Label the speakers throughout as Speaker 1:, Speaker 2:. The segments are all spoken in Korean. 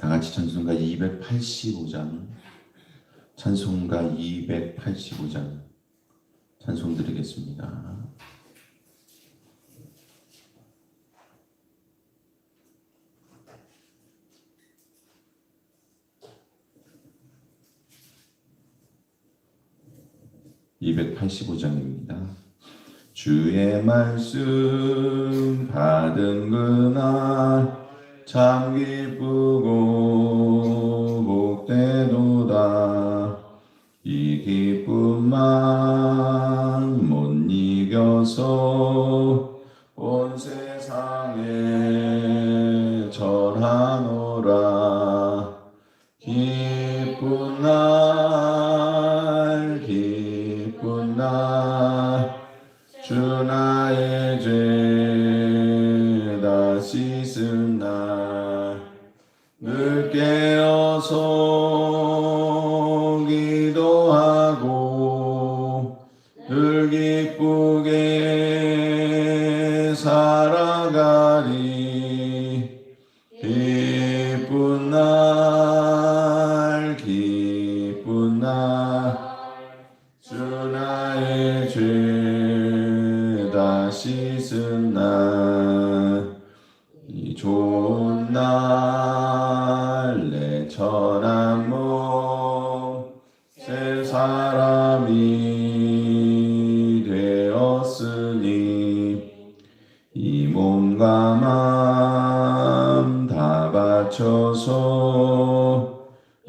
Speaker 1: 다 같이 찬송가 285장, 찬송가 285장 찬송 드리겠습니다. (285장입니다) 주의 말씀 받은 그날 참 기쁘고 복되도다. 이 기쁨만 못 이겨서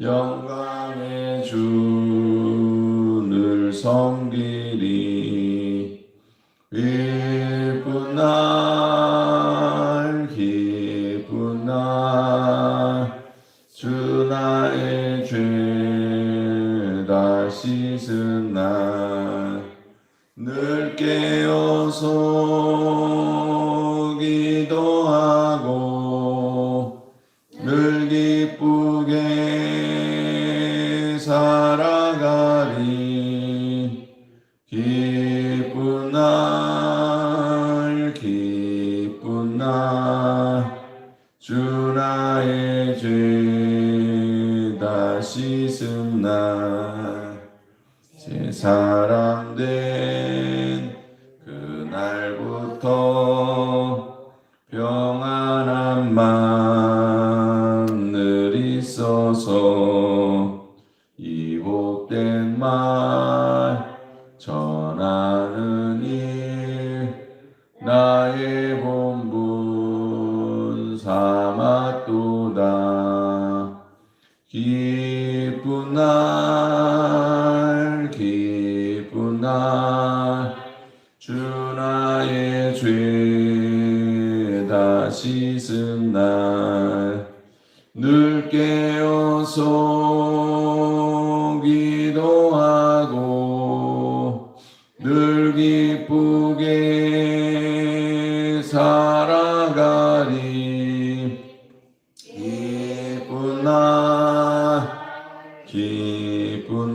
Speaker 1: 영광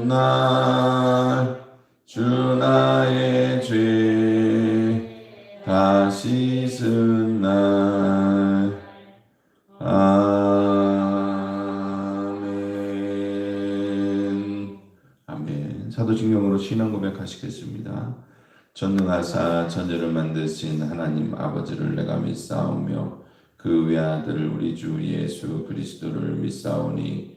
Speaker 1: 날 주 나의 죄다 씻은 날. 아멘. 아멘. 신앙 고백하시겠습니다. 전능하사 천지를 만드신 하나님 아버지를 내가 믿사오며 그 외아들 우리 주 예수 그리스도를 믿사오니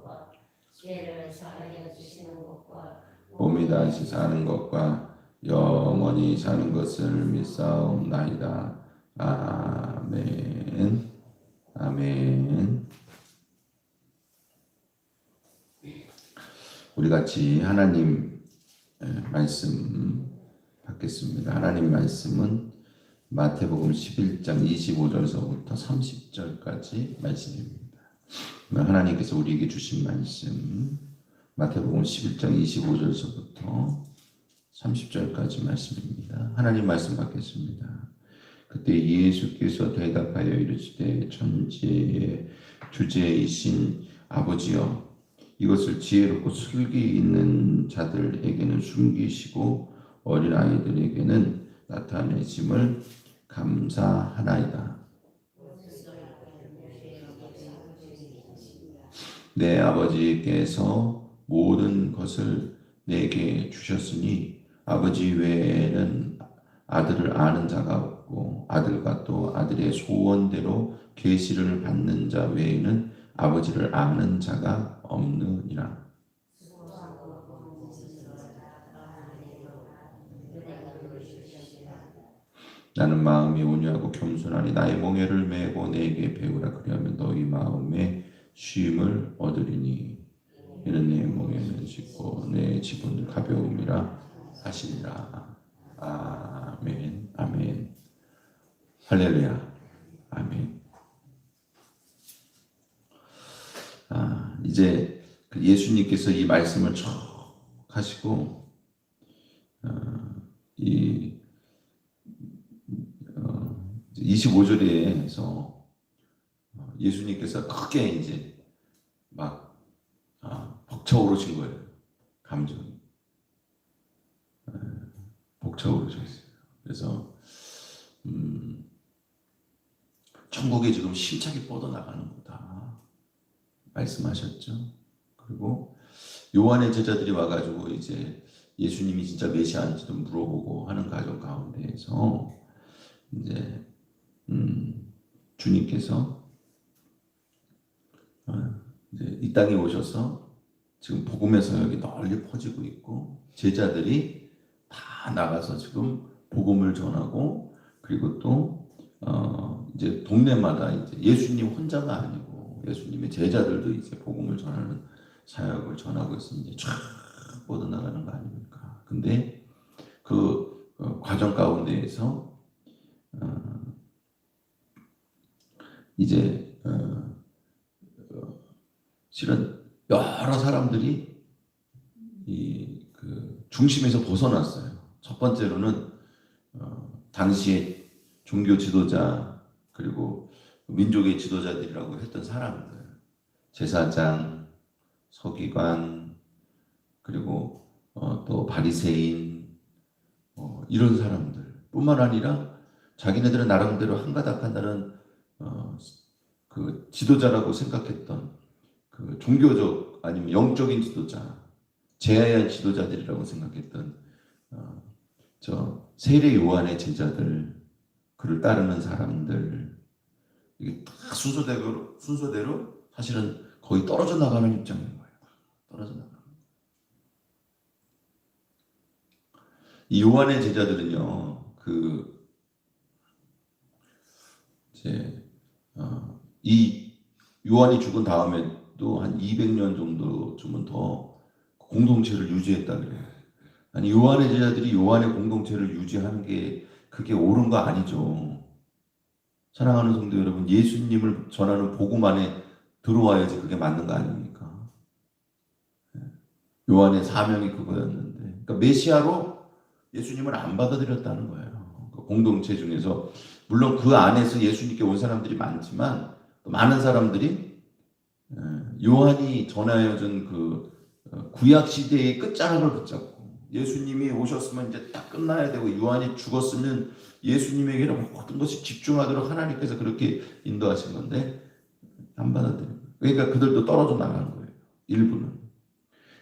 Speaker 1: 몸이 다시 사는 것과 영원히 사는 것을 믿사옵나이다. 아멘. 아멘. 우리 같이 하나님 에, 말씀 받겠습니다. 하나님 말씀은 마태복음 11장 25절서부터 30절까지 말씀입니다. 하나님께서 우리에게 주신 말씀 마태복음 11장 25절서부터 30절까지 말씀입니다. 하나님 말씀 받겠습니다. 그때 예수께서 대답하여 이르시되 천지의 주제이신 아버지여 이것을 지혜롭고 슬기 있는 자들에게는 숨기시고 어린 아이들에게는 나타내심을 감사하나이다. 내 아버지께서 모든 것을 내게 주셨으니 아버지 외에는 아들을 아는 자가 없고 아들과 또 아들의 소원대로 계시를 받는 자 외에는 아버지를 아는 자가 없느니라. 나는 마음이 온유하고 겸손하니 나의 멍에를 메고 내게 배우라 그리하면 너희 마음에 쉼을 얻으리니 이는 내 멍에는 씻고 내 지분은 가벼움이라 하시니라. 아멘 아멘. 할렐루야. 아멘. 아 이제 그 예수님께서 이 말씀을 쭉 하시고 어, 이 25절에서 예수님께서 크게 이제 벅차오르신 거예요. 감정이. 에, 벅차오르셨어요. 그래서 음, 천국에 지금 심차게 뻗어나가는 거다. 말씀하셨죠. 그리고 요한의 제자들이 와가지고 이제 예수님이 진짜 메시아인지도 물어보고 하는 과정 가운데에서 이제 음, 주님께서 어, 이제 이 땅에 오셔서 지금 복음의 사역이 널리 퍼지고 있고 제자들이 다 나가서 지금 복음을 전하고 그리고 또 어, 이제 동네마다 이제 예수님 혼자가 아니고 예수님의 제자들도 이제 복음을 전하는 사역을 전하고 있으니 쫙 뻗어나가는 거 아닙니까? 근데 그 어, 과정 가운데에서 어, 이제 어, 어, 실은 여러 사람들이 이 그 중심에서 벗어났어요. 첫 번째로는 어, 당시의 종교 지도자 그리고 민족의 지도자들이라고 했던 사람들, 제사장, 서기관 그리고 어, 또 바리새인 어, 이런 사람들뿐만 아니라 자기네들은 나름대로 한가닥 한다는 어, 그 지도자라고 생각했던 그 종교적 아니면 영적인 지도자, 제하야 지도자들이라고 생각했던 어, 저 세례 요한의 제자들, 그를 따르는 사람들 이게 다 순서대로 순서대로 사실은 거의 떨어져 나가는 입장인 거예요. 떨어져 나가. 이 요한의 제자들은요, 그 이제 어, 이 요한이 죽은 다음에 도한 200년 정도쯤은 더 공동체를 유지했다 그래요. 아니 요한의 제자들이 요한의 공동체를 유지하는 게 그게 옳은 거 아니죠. 사랑하는 성도 여러분, 예수님을 전하는 복음 안에 들어와야지 그게 맞는 거 아닙니까? 예. 요한의 사명이 그거였는데, 그러니까 메시아로 예수님을 안 받아들였다는 거예요. 그 공동체 중에서 물론 그 안에서 예수님께 온 사람들이 많지만 또 많은 사람들이 예, 요한이 전하여준 그 어, 구약 시대의 끝자락을 붙잡고 예수님이 오셨으면 이제 딱 끝나야 되고 요한이 죽었으면 예수님에게는 모든 것이 집중하도록 하나님께서 그렇게 인도하신 건데 안 받아들여요. 그러니까 그들도 떨어져 나가는 거예요. 일부는.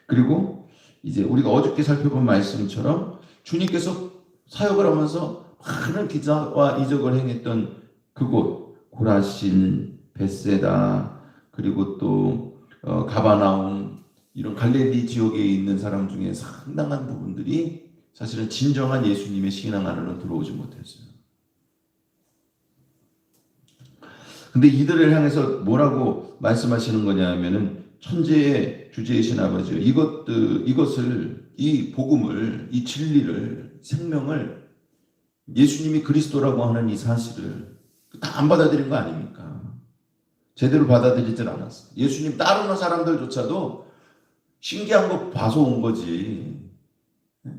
Speaker 1: 그리고 이제 우리가 어저께 살펴본 말씀처럼 주님께서 사역을 하면서 많은 기자와 이적을 행했던 그곳 고라신, 베세다 그리고 또 어, 가바나움 이런 갈릴리 지역에 있는 사람 중에 상당한 부분들이 사실은 진정한 예수님의 신앙 안으로 들어오지 못했어요. 근데 이들을 향해서 뭐라고 말씀하시는 거냐면은 천재의 주제이신 아버지요. 이것들 이것을 이 복음을 이 진리를 생명을 예수님이 그리스도라고 하는 이 사실을 다 안 받아들인 거 아닙니까? 제대로 받아들이질 않았어. 예수님 따르는 사람들조차도 신기한 거 봐서 온 거지. 예?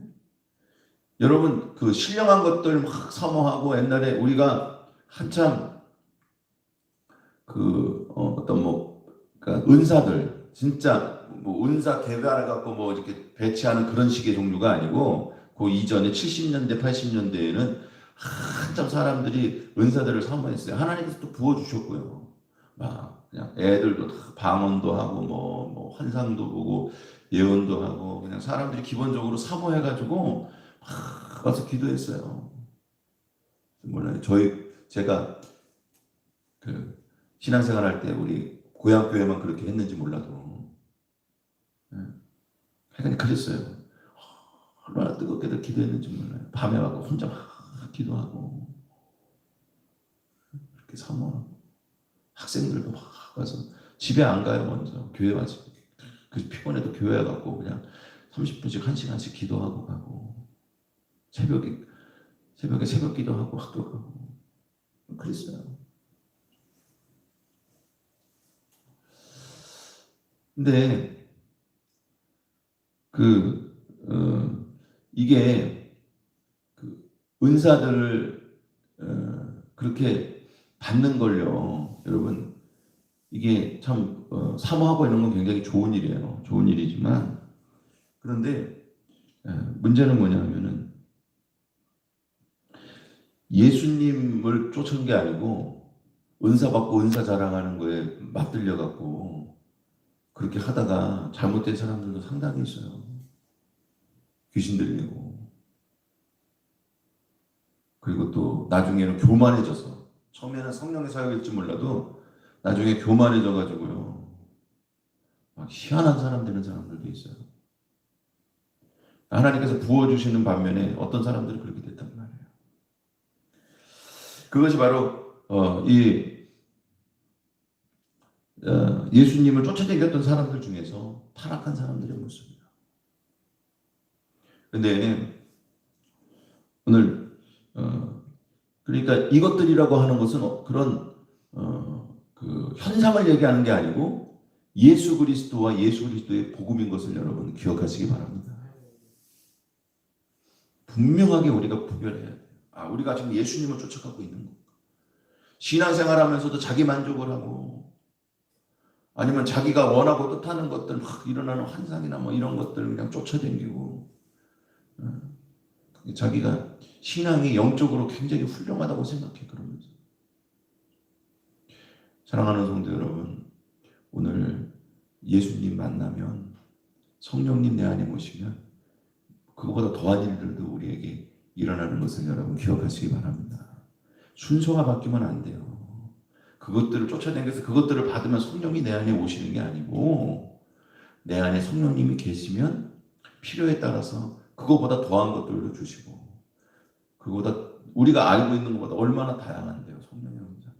Speaker 1: 여러분 그 신령한 것들 막 사모하고 옛날에 우리가 한참 그 어, 어떤 뭐 그러니까 은사들 진짜 뭐 은사 개발해 갖고 뭐 이렇게 배치하는 그런 식의 종류가 아니고 그 이전에 70년대 80년대에는 한참 사람들이 은사들을 사모했어요. 하나님께서 또 부어 주셨고요. 막 그냥 애들도 다 방언도 하고 뭐, 뭐 환상도 보고 예언도 하고 그냥 사람들이 기본적으로 사모해 가지고 막 와서 기도했어요. 몰라요. 저희 제가 그 신앙생활 할 때 우리 고향 교회만 그렇게 했는지 몰라도 예. 하여간 그랬어요. 얼마나 뜨겁게들 기도했는지 몰라요. 밤에 와서 혼자 막 기도하고 그렇게 사모하고 학생들도 막 와서 집에 안 가요 먼저. 교회 와서. 그 피곤해도 교회 가고 그냥 30분씩 1시간씩 기도하고 가고. 새벽에 새벽에 새벽 기도하고 학교 가고. 그랬어요. 근데 그 어, 이게 그 은사들을 어, 그렇게 받는 걸요, 여러분 이게 참 어, 사모하고 이런 건 굉장히 좋은 일이에요. 좋은 일이지만 그런데 에, 문제는 뭐냐면은 예수님을 쫓은 게 아니고 은사 받고 은사 자랑하는 거에 맞들려 갖고 그렇게 하다가 잘못된 사람들도 상당히 있어요. 귀신 들리고 그리고 또 나중에는 교만해져서 처음에는 성령의 사역일지 몰라도 나중에 교만해져 가지고요. 막 희한한 사람 되는 사람들도 있어요. 하나님께서 부어 주시는 반면에 어떤 사람들이 그렇게 됐단 말이에요. 그것이 바로 어, 이 어, 예수님을 쫓아다녔던 사람들 중에서 타락한 사람들의 모습이에요. 근데 오늘 어, 그러니까 이것들이라고 하는 것은 어, 그런 어, 그 현상을 얘기하는 게 아니고 예수 그리스도와 예수 그리스도의 복음인 것을 여러분 기억하시기 바랍니다. 분명하게 우리가 구별해야 돼요. 아, 우리가 지금 예수님을 쫓아가고 있는 거. 신앙생활하면서도 자기 만족을 하고 아니면 자기가 원하고 뜻하는 것들 막 일어나는 환상이나 뭐 이런 것들 그냥 쫓아다니고 어, 자기가 신앙이 영적으로 굉장히 훌륭하다고 생각해 그러면서 사랑하는 성도 여러분 오늘 예수님 만나면 성령님 내 안에 모시면 그거보다 더한 일들도 우리에게 일어나는 것을 여러분 기억하시기 바랍니다. 순서가 바뀌면 안 돼요. 그것들을 쫓아다니면서 그것들을 받으면 성령이 내 안에 오시는 게 아니고 내 안에 성령님이 계시면 필요에 따라서 그거보다 더한 것들도 주시고 그거보다 우리가 알고 있는 것보다 얼마나 다양한데요 성령의 은사가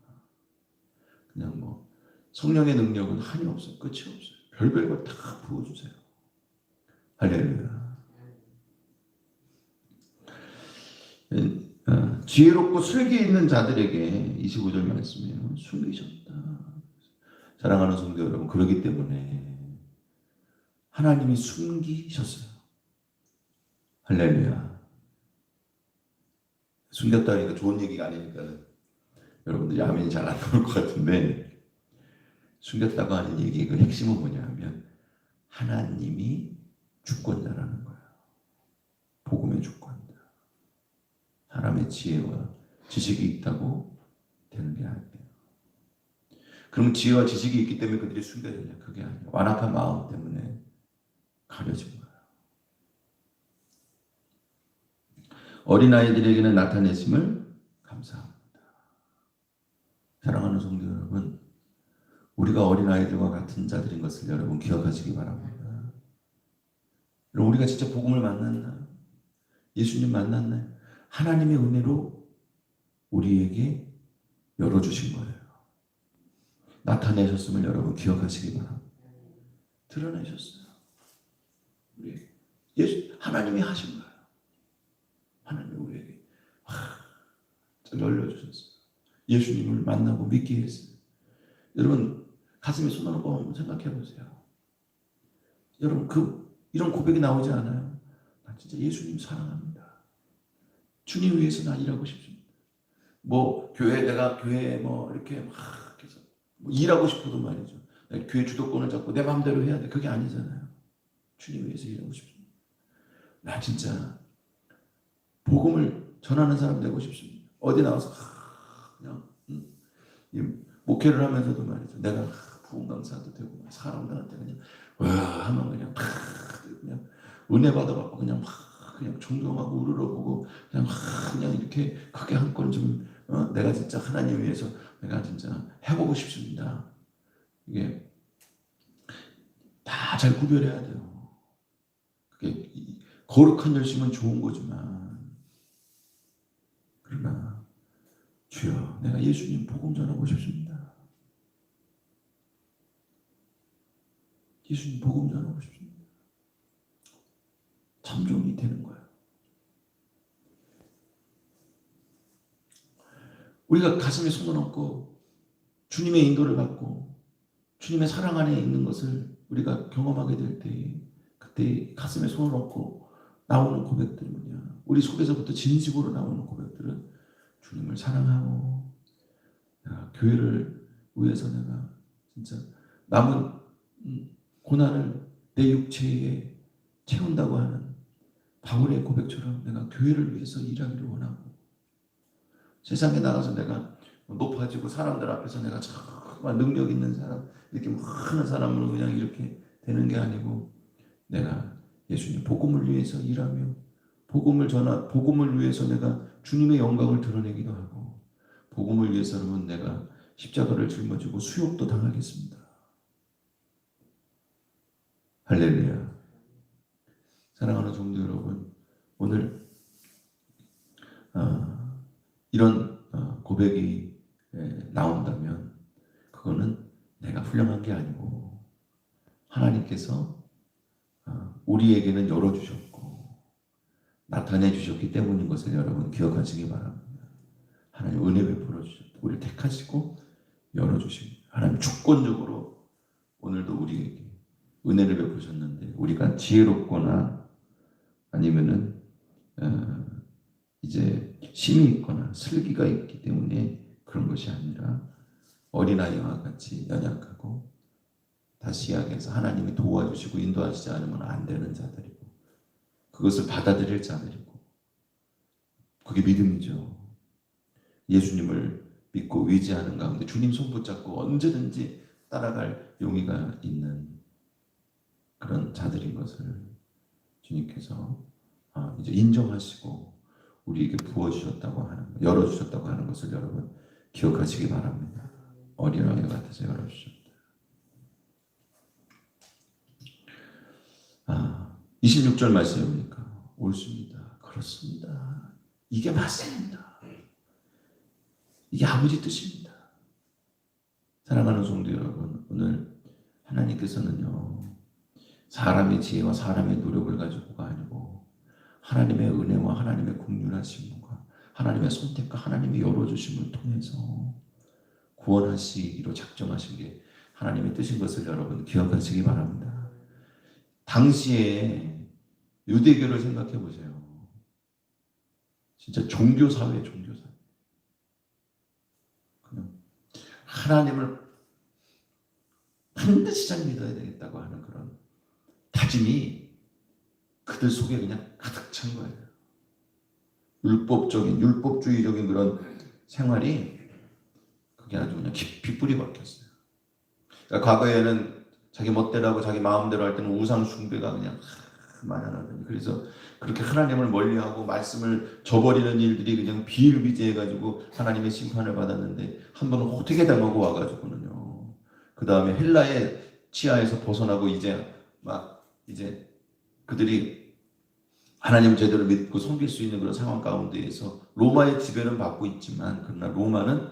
Speaker 1: 그냥 뭐 성령의 능력은 한이 없어요 끝이 없어요 별별 걸다 부어주세요 할렐루야 어, 지혜롭고 슬기 있는 자들에게 25절 말씀이에요. 숨기셨다. 사랑하는 성도 여러분, 그러기 때문에 하나님이 숨기셨어요. 할렐루야. 숨겼다 하니까 좋은 얘기가 아니니까 여러분들이 아멘이 잘 안 나올 것 같은데 숨겼다고 하는 얘기의 그 핵심은 뭐냐 하면 하나님이 주권자라는 거예요. 복음의 주권자. 사람의 지혜와 지식이 있다고 되는 게 아니에요. 그럼 지혜와 지식이 있기 때문에 그들이 숨겨졌냐? 그게 아니에요. 완악한 마음 때문에 가려진 거예요. 어린아이들에게는 나타내심을 감사합니다. 사랑하는 성도 여러분, 우리가 어린아이들과 같은 자들인 것을 여러분 기억하시기 바랍니다. 여러분, 우리가 진짜 복음을 만났나? 예수님 만났나요? 하나님의 은혜로 우리에게 열어주신 거예요. 나타내셨음을 여러분 기억하시기 바랍니다. 드러내셨어요. 우리 예수 하나님이 하신 거예요. 하나님이 우리에게 확 열려주셨어요. 예수님을 만나고 믿게 했어요. 여러분 가슴에 손을 얹고 한번 생각해 보세요. 여러분 그 이런 고백이 나오지 않아요. 나 진짜 예수님 사랑합니다. 주님 위해서 나 일하고 싶습니다. 뭐 교회 내가 교회 뭐 이렇게 막 해서 뭐 일하고 싶어도 말이죠. 교회 주도권을 잡고 내 마음대로 해야 돼. 그게 아니잖아요. 주님 위해서 일하고 싶습니다. 나 진짜 복음을 전하는 사람 되고 싶습니다. 어디 나와서 하, 그냥 음, 이 목회를 하면서도 말이죠. 내가 부흥 강사도 되고 막 사람들한테 그냥 와 하면 그냥 막 그냥 은혜 받아갖고 그냥 막 그냥 존경하고 우러러보고 그냥 막 그냥 이렇게 크게 한 건좀 어? 내가 진짜 하나님 위해서 내가 진짜 해보고 싶습니다. 이게 다 잘 구별해야 돼요. 그게 이- 거룩한 열심은 좋은 거지만 그러나 주여 내가 예수님 복음 전하고 싶습니다. 예수님 복음 전하고 싶습니다. 참종이 되는 거예요. 우리가 가슴에 손을 얹고 주님의 인도를 받고 주님의 사랑 안에 있는 것을 우리가 경험하게 될 때 그때 가슴에 손을 얹고 나오는 고백들이 뭐냐 우리 속에서부터 진심으로 나오는 고백들은 주님을 사랑하고 내가 교회를 위해서 내가 진짜 남은 음, 고난을 내 육체에 채운다고 하는 바울의 고백처럼 내가 교회를 위해서 일하기를 원하고 세상에 나가서 내가 높아지고 사람들 앞에서 내가 정말 능력 있는 사람 이렇게 많은 사람으로 그냥 이렇게 되는 게 아니고 내가 예수님 복음을 위해서 일하며 복음을 전하 복음을 위해서 내가 주님의 영광을 드러내기도 하고 복음을 위해서는 내가 십자가를 짊어지고 수욕도 당하겠습니다. 할렐루야. 사랑하는 성도 여러분, 오늘 어, 이런 어, 고백이 에, 나온다면 그거는 내가 훌륭한 게 아니고 하나님께서 어, 우리에게는 열어주셨고 나타내 주셨기 때문인 것을 여러분 기억하시기 바랍니다. 하나님 은혜 베풀어 주셨다. 우리를 택하시고 열어주십니다. 하나님 주권적으로 오늘도 우리에게 은혜를 베푸셨는데 우리가 지혜롭거나 아니면은 어, 이제 심이 있거나 슬기가 있기 때문에 그런 것이 아니라 어린아이와 같이 연약하고 다시 이야기해서 하나님이 도와주시고 인도하시지 않으면 안 되는 자들이고 그것을 받아들일 자들이고 그게 믿음이죠. 예수님을 믿고 의지하는 가운데 주님 손 붙잡고 언제든지 따라갈 용의가 있는 그런 자들인 것을 주님께서 아, 이제 인정하시고 우리에게 부어주셨다고 하는 것, 열어주셨다고 하는 것을 여러분 기억하시기 바랍니다. 어린아이 같아서 열어주셨다. 아, 26절 말씀해 보니까 옳습니다. 그렇습니다. 이게 맞습니다. 이게 아버지 뜻입니다. 사랑하는 성도 여러분, 오늘 하나님께서는요, 사람의 지혜와 사람의 노력을 가지고가 아니고, 하나님의 은혜와 하나님의 국률하심과 하나님의 선택과 하나님의 열어주심을 통해서 구원하시기로 작정하신 게 하나님의 뜻인 것을 여러분 기억하시기 바랍니다. 당시에 유대교를 생각해 보세요. 진짜 종교사회, 종교사회. 그냥 하나님을 반드시 잘 믿어야 되겠다고 하는 그런 다짐이 그들 속에 그냥 가득 찬 거예요. 율법적인, 율법주의적인 그런 생활이 그게 아주 그냥 깊이 뿌리 박혔어요. 그러니까 과거에는 자기 멋대로 자기 마음대로 할 때는 우상 숭배가 그냥 만연하더니 그래서 그렇게 하나님을 멀리하고 말씀을 저버리는 일들이 그냥 비일비재해가지고 하나님의 심판을 받았는데 한 번은 호되게 당하고 와가지고는요. 그 다음에 헬라의 치하에서 벗어나고 이제 막 이제 그들이 하나님 제대로 믿고 섬길 수 있는 그런 상황 가운데에서 로마의 지배는 받고 있지만 그러나 로마는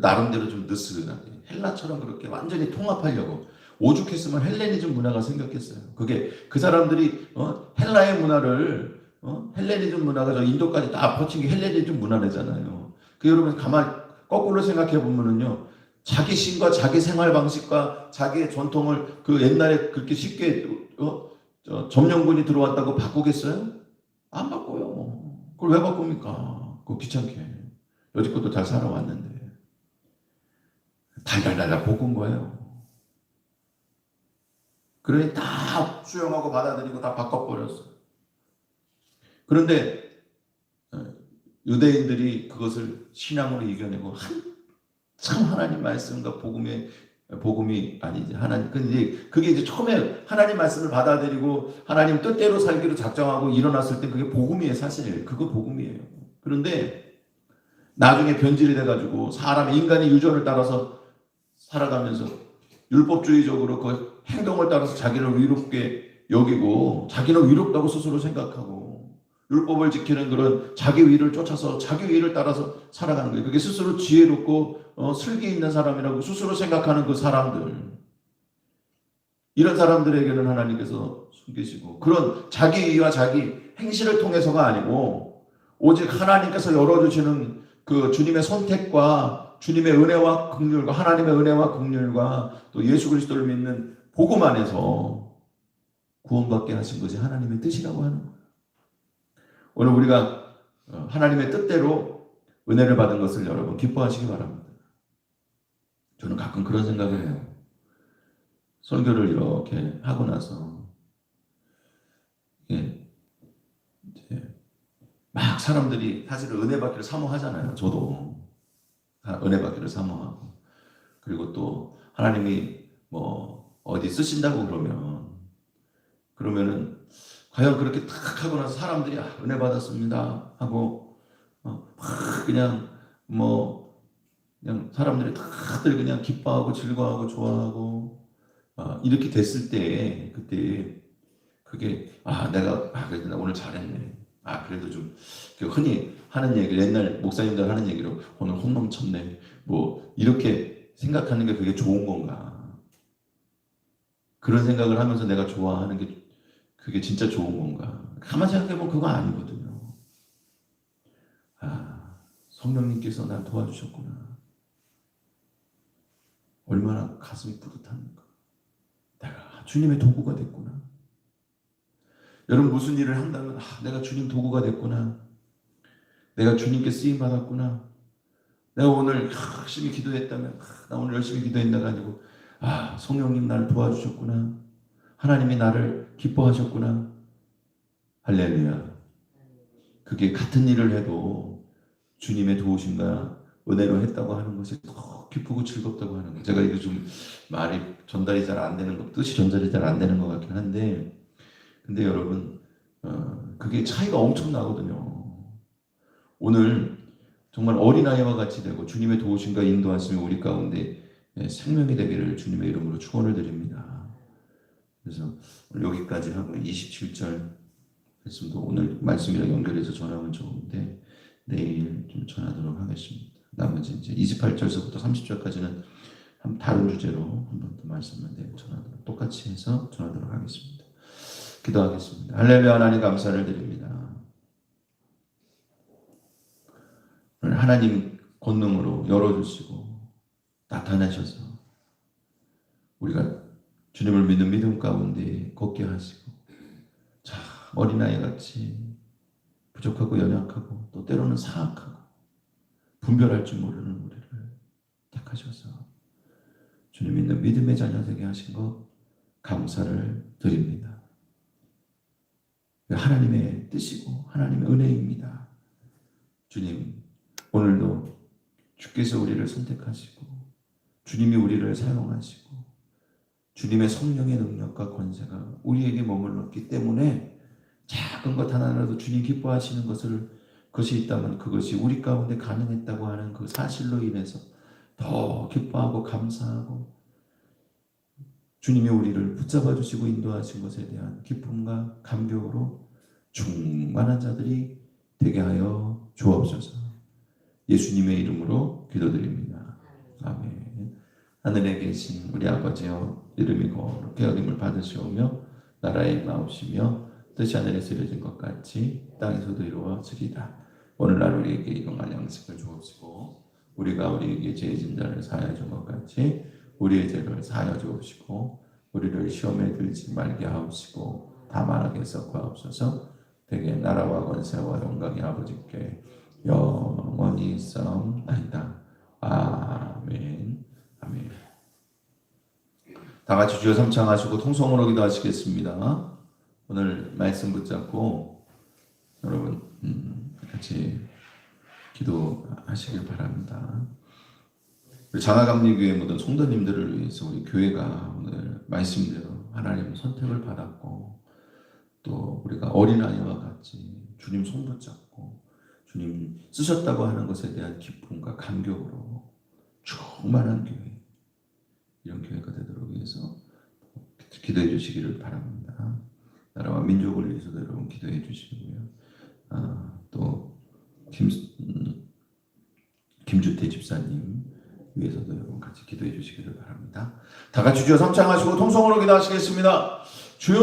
Speaker 1: 나름대로 좀 느슨하게 헬라처럼 그렇게 완전히 통합하려고 오죽했으면 헬레니즘 문화가 생겼겠어요. 그게 그 사람들이 어? 헬라의 문화를 어? 헬레니즘 문화가 저 인도까지 다 퍼친 게 헬레니즘 문화래잖아요. 그 여러분 가만 거꾸로 생각해 보면은요 자기 신과 자기 생활 방식과 자기의 전통을 그 옛날에 그렇게 쉽게 어? 저 점령군이 들어왔다고 바꾸겠어요? 안 바꿔요. 그걸 왜 바꿉니까? 그거 귀찮게. 여지껏도 잘 살아왔는데. 달달달달 볶은 거예요. 그러니 다 수용하고 받아들이고 다 바꿔버렸어. 그런데 어, 유대인들이 그것을 신앙으로 이겨내고 한참 하나님 말씀과 복음의 복음이 아니지 하나님 근데 그게 이제 처음에 하나님 말씀을 받아들이고 하나님 뜻대로 살기로 작정하고 일어났을 때 그게 복음이에요 사실 그거 복음이에요 그런데 나중에 변질이 돼가지고 사람 인간의 유전을 따라서 살아가면서 율법주의적으로 그 행동을 따라서 자기를 위롭게 여기고 자기는 위롭다고 스스로 생각하고 율법을 지키는 그런 자기 위를 쫓아서 자기 위를 따라서 살아가는 거예요. 그게 스스로 지혜롭고 어, 슬기 있는 사람이라고 스스로 생각하는 그 사람들. 이런 사람들에게는 하나님께서 숨기시고 그런 자기 위와 자기 행실을 통해서가 아니고 오직 하나님께서 열어주시는 그 주님의 선택과 주님의 은혜와 긍휼과 하나님의 은혜와 긍휼과 또 예수 그리스도를 믿는 복음 안에서 구원받게 하신 것이 하나님의 뜻이라고 하는 거예요. 오늘 우리가 어, 하나님의 뜻대로 은혜를 받은 것을 여러분 기뻐하시기 바랍니다. 저는 가끔 그런 생각을 해요. 설교를 이렇게 하고 나서 이게 이제 막 사람들이 사실 은혜 받기를 사모하잖아요. 저도 아, 은혜 받기를 사모하고. 그리고 또 하나님이 뭐 어디 쓰신다고 그러면 그러면은 과연 그렇게 탁 하고 나서 사람들이 아, 은혜 받았습니다 하고 어, 막 그냥 뭐 그냥 사람들이 다들 그냥 기뻐하고 즐거워하고 좋아하고 아, 이렇게 됐을 때 그때 그게 아 내가 아 오늘 잘했네 아 그래도 좀그 흔히 하는 얘기 옛날 목사님들 하는 얘기로 오늘 혼 넘쳤네. 뭐 이렇게 생각하는 게 그게 좋은 건가? 그런 생각을 하면서 내가 좋아하는 게 그게 진짜 좋은 건가? 가만 생각해보면 그거 아니거든요. 아 성령님께서 날 도와주셨구나. 얼마나 가슴이 뿌듯합니까? 내가 주님의 도구가 됐구나 여러분 무슨 일을 한다면 아, 내가 주님 도구가 됐구나 내가 주님께 쓰임 받았구나. 내가 오늘 열심히 기도했다면 아, 나 오늘 열심히 기도했나가 아니고 아 성령님 나를 도와주셨구나. 하나님이 나를 기뻐하셨구나. 할렐루야. 그게 같은 일을 해도 주님의 도우심과 은혜로 했다고 하는 것이 더 기쁘고 즐겁다고 하는 거예요. 제가 이거 좀 말이 전달이 잘 안 되는 것, 뜻이 전달이 잘 안 되는 것 같긴 한데, 근데 여러분, 어, 그게 차이가 엄청 나거든요. 오늘 정말 어린아이와 같이 되고 주님의 도우심과 인도하심이 우리 가운데 예, 생명이 되기를 주님의 이름으로 축원을 드립니다. 그래서 여기까지 하고 27절 말씀도 오늘 말씀이랑 연결해서 전하면 좋은데 내일 좀 전하도록 하겠습니다. 나머지 이제 28절서부터 30절까지는 한 다른 주제로 한 번 더 말씀을 전하도록 똑같이 해서 전하도록 하겠습니다. 기도하겠습니다. 할렐루야 하나님 감사를 드립니다. 하나님 권능으로 열어주시고 나타나셔서 우리가 주님을 믿는 믿음 가운데 걷게 하시고 참 어린아이 같이 부족하고 연약하고 또 때로는 사악하고 분별할 줄 모르는 우리를 택하셔서 주님 믿는 믿음의 자녀 되게 하신 것 감사를 드립니다. 하나님의 뜻이고 하나님의 은혜입니다. 주님 오늘도 주께서 우리를 선택하시고 주님이 우리를 사용하시고 주님의 성령의 능력과 권세가 우리에게 머물렀기 때문에 작은 것 하나라도 주님 기뻐하시는 것을 것이 있다면 그것이 우리 가운데 가능했다고 하는 그 사실로 인해서 더 기뻐하고 감사하고 주님이 우리를 붙잡아 주시고 인도하신 것에 대한 기쁨과 감격으로 충만한 자들이 되게 하여 주옵소서. 예수님의 이름으로 기도드립니다. 아멘. 하늘에 계신 우리 아버지여 이름이 거룩히 여김을 받으시오며 나라의 마옵시며 뜻이 하늘에서 이루어진 것 같이 땅에서도 이루어지리다. 오늘날 우리에게 일용할 양식을 주옵시고 우리가 우리에게 죄 진자를 사하여 준 것 같이 우리의 죄를 사하여 주옵시고 우리를 시험에 들지 말게 하옵시고 다만하게 섞어옵소서 되게 나라와 권세와 영광이 아버지께 영원히 있사옵나이다. 아멘 아멘 다 같이 주여 삼창하시고 통성으로 기도하시겠습니다. 오늘 말씀 붙잡고 여러분 음, 같이 기도하시길 바랍니다. 장하감리교회 모든 성도님들을 위해서 우리 교회가 오늘 말씀대로 하나님 선택을 받았고 또 우리가 어린아이와 같이 주님 손 붙잡고 주님 쓰셨다고 하는 것에 대한 기쁨과 감격으로 충만한 교회 이런 교회가 되도록 위해서 기도해 주시기를 바랍니다. 나라와 민족을 위해서도 여러분 기도해 주시고요. 아, 또 김, 음, 김주태 집사님 위해서도 여러분 같이 기도해 주시기를 바랍니다. 다 같이 주여 삼창하시고 통성으로 기도하시겠습니다. 주여.